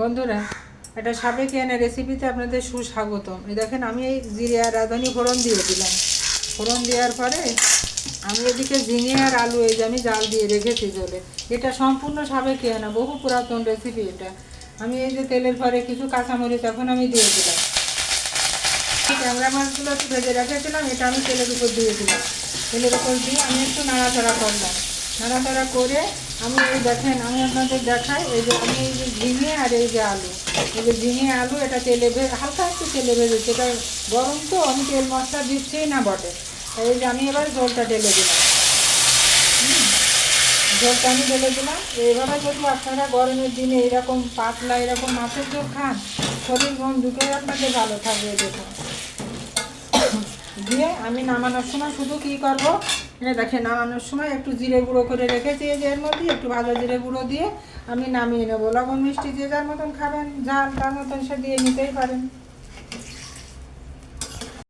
বন্ধুরা, একটা সাবেকিয়ানা রেসিপিতে আপনাদের সুস্বাগতম। এই দেখেন, আমি এই জিরে আর রাঁধুনি ফোড়ন দিয়ে দিলাম। ফোড়ন দেওয়ার পরে আমি এদিকে ঝিঙে আর আলু, এই যে আমি জাল দিয়ে রেখেছি জলে। এটা সম্পূর্ণ সাবেক সাবেকিয়ানা বহু পুরাতন রেসিপি এটা। আমি এই যে তেলের পরে কিছু কাঁচামরিচ এখন আমি দিয়ে দিলাম। ক্যাংরা মাছগুলো একটু ভেজে রেখেছিলাম, এটা আমি তেলের উপর দিয়ে দিলাম। তেলের উপর দিয়ে আমি একটু নাড়াচাড়া করলাম। নাড়াচাড়া করে আমি এই দেখেন, আমি আপনাদের দেখাই, এই যে আমি এই যে ঝিঙে আর এই যে আলু। এই যে ঝিঙে, আলু, এটা তেলে ভেজে হালকা একটু তেলে ভেজেছি এটা গরম তো, আমি তেল মশলা দিচ্ছি না বটে। এই যে আমি এবার জলটা ঢেলে দিলাম। ঝোলটা আমি ঢেলে দিলাম। এইভাবে যদি আপনারা গরমের দিনে এরকম পাতলা, এরকম মাছের ঝোল খান, শরীর মন দুটোই আপনাদের ভালো থাকবে, দেখুন। দিয়ে আমি নামানোর সময় শুধু কী করব? এটা দেখেন নামানোর সময় একটু জিরে গুঁড়ো করে রেখেছি, এই যে এর মধ্যে একটু ভালো জিরে গুঁড়ো দিয়ে আমি নামিয়ে নেব। লবণ, মিষ্টি যে যার মতন খাবেন, ঝাল তার মতন সে দিয়ে নিতেই পারেন।